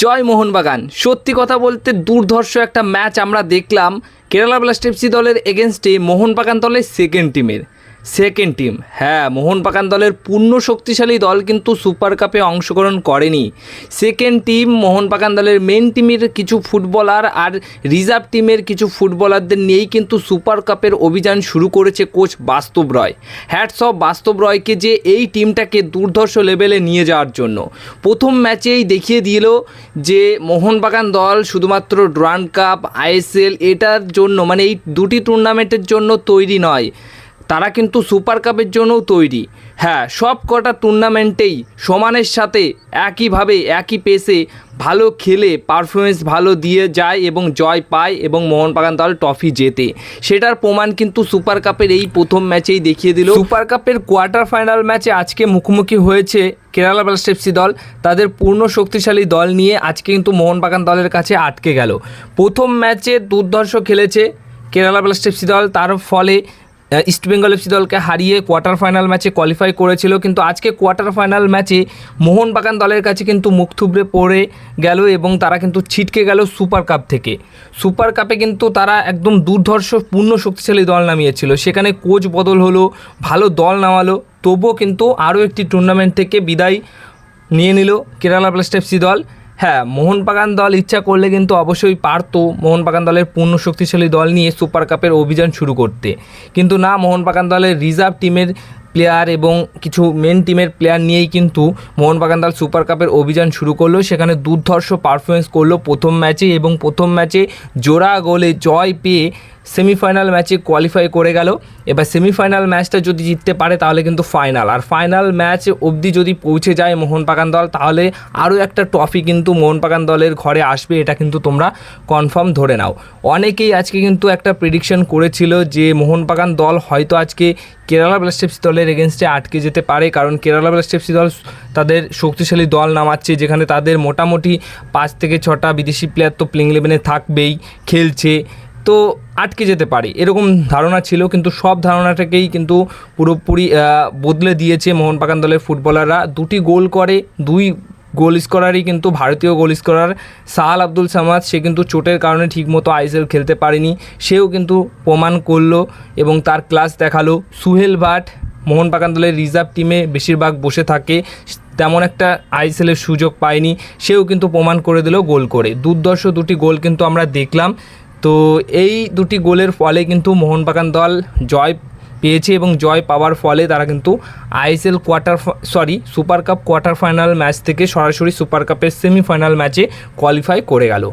জয় মোহনবাগান। সত্যি কথা বলতে দুর্ধর্ষ একটা ম্যাচ আমরা দেখলাম। কেরালা ব্লাস্ট এফসি দলের এগেনস্টে মোহনবাগান দলের সেকেন্ড টিমের সেকেন্ড টিম। হ্যাঁ মোহনবাগান দলের পূর্ণ শক্তিশালী দল কিন্তু সুপার কাপে অংশগ্রহণ করেনি। সেকেন্ড টিম মোহনবাগান দলের মেন টিমের কিছু ফুটবলার আর রিজার্ভ টিমের কিছু ফুটবলারদের নিয়েই কিন্তু সুপার কাপের অভিযান শুরু করেছে কোচ বাস্তব রয়। হ্যাটস অফ বাস্তব রয়কে যে এই টিমটাকে দুর্ধর্ষ লেভেলে নিয়ে যাওয়ার জন্য। প্রথম ম্যাচেই দেখিয়ে দিল যে মোহনবাগান দল শুধুমাত্র ড্রান কাপ আইএসএল এটার জন্য মানে এই দুটি টুর্নামেন্টের জন্য তৈরি নয়। তারা কিন্তু সুপার কাপের জন্যও তৈরি। হ্যাঁ সব কটা টুর্নামেন্টেই সমানের সাথে একইভাবে, একই পেসে ভালো খেলে পারফরমেন্স ভালো দিয়ে যায় এবং জয় পায় এবং মোহনবাগান দল ট্রফি জেতে। সেটার প্রমাণ কিন্তু সুপার কাপের এই প্রথম ম্যাচেই দেখিয়ে দিল। সুপার কাপের কোয়ার্টার ফাইনাল ম্যাচে আজকে মুখোমুখি হয়েছে কেরালা ব্লাস্ট এফসি দল। তাদের পূর্ণ শক্তিশালী দল নিয়ে আজকে কিন্তু মোহনবাগান দলের কাছে আটকে গেল। প্রথম ম্যাচে দুর্ধর্ষ খেলেছে কেরালা ব্লাস্ট এফসি দল। তার ফলে ইস্টবেঙ্গল এফসি দলকে হারিয়ে কোয়ার্টার ফাইনাল ম্যাচে কোয়ালিফাই করেছিল, কিন্তু আজকে কোয়ার্টার ফাইনাল ম্যাচে মোহনবাগান দলের কাছে কিন্তু মুখ থুবড়ে পড়ে গেল এবং তারা কিন্তু ছিটকে গেল সুপার কাপ থেকে। সুপার কাপে কিন্তু তারা একদম দুর্ধর্ষ, পূর্ণ শক্তিশালী দল নামিয়েছিল। সেখানে কোচ বদল হলো, ভালো দল নামালো, তবুও কিন্তু আরও একটি টুর্নামেন্ট থেকে বিদায় নিয়ে নিল কেরালা ব্লাস্ট এফসি দল। হ্যাঁ মোহনবাগান দল ইচ্ছা করলে কিন্তু অবশ্যই পারতো মোহনবাগান দলের পূর্ণ শক্তিশালী দল নিয়ে সুপার কাপের অভিযান শুরু করতে। কিন্তু না, মোহনবাগান দলের রিজার্ভ টিমের প্লেয়ার এবং কিছু মেন টিমের প্লেয়ার নিয়েই কিন্তু মোহনবাগান দল সুপার কাপের অভিযান শুরু করল। সেখানে দুর্ধর্ষ পারফরমেন্স করল প্রথম ম্যাচে এবং প্রথম ম্যাচে জোড়া গোলে জয় পেয়ে সেমিফাইনাল ম্যাচে কোয়ালিফাই করে গেল। এবার সেমিফাইনাল ম্যাচটা যদি জিততে পারে, তাহলে কিন্তু ফাইনাল আর ফাইনাল ম্যাচ অবধি যদি পৌঁছে যায় মোহনবাগান দল, তাহলে আরও একটা ট্রফি কিন্তু মোহনবাগান দলের ঘরে আসবে, এটা কিন্তু তোমরা কনফার্ম ধরে নাও। অনেকেই আজকে কিন্তু একটা প্রেডিকশন করেছিল যে মোহনবাগান দল হয়তো আজকে কেরালা ব্লাস্টেপসি দলের এগেনস্টে আটকে যেতে পারে, কারণ কেরালা ব্লাস্টেপসি দল তাদের শক্তিশালী দল নামাচ্ছে, যেখানে তাদের মোটামুটি পাঁচ থেকে ছটা বিদেশি প্লেয়ার তো প্লেইং ইলেভেনে থাকবেই, খেলছে। তো আটকে যেতে পারে। এরকম ধারণা ছিল, কিন্তু সব ধারণাটাকেই কিন্তু পুরোপুরি বদলে দিয়েছে মোহনবাগান দলের ফুটবলাররা। দুটি গোল করে, দুই গোল স্কোরারই কিন্তু ভারতীয় গোল স্কোরার সাহাল আব্দুল সামাদ। সে কিন্তু চোটের কারণে ঠিকমতো আইএসএল খেলতে পারেনি। সেও কিন্তু প্রমাণ করল এবং তার ক্লাস দেখাল। সুহেল ভাট মোহনবাগান দলের রিজার্ভ টিমে বেশিরভাগ বসে থাকে, তেমন একটা আইএসএলের সুযোগ পায়নি। সেও কিন্তু প্রমাণ করে দিল গোল করে। দুর্দর্শ দুটি গোল কিন্তু আমরা দেখলাম। তো এই দুটি গোলের ফলে কিন্তু মোহনবাগান দল জয় পেয়েছে এবং জয় পাওয়ার ফলে তারা কিন্তু ISL quarter sorry super cup quarter final match থেকে সরাসরি সুপার কাপের সেমিফাইনাল ম্যাচে কোয়ালিফাই করে গেল।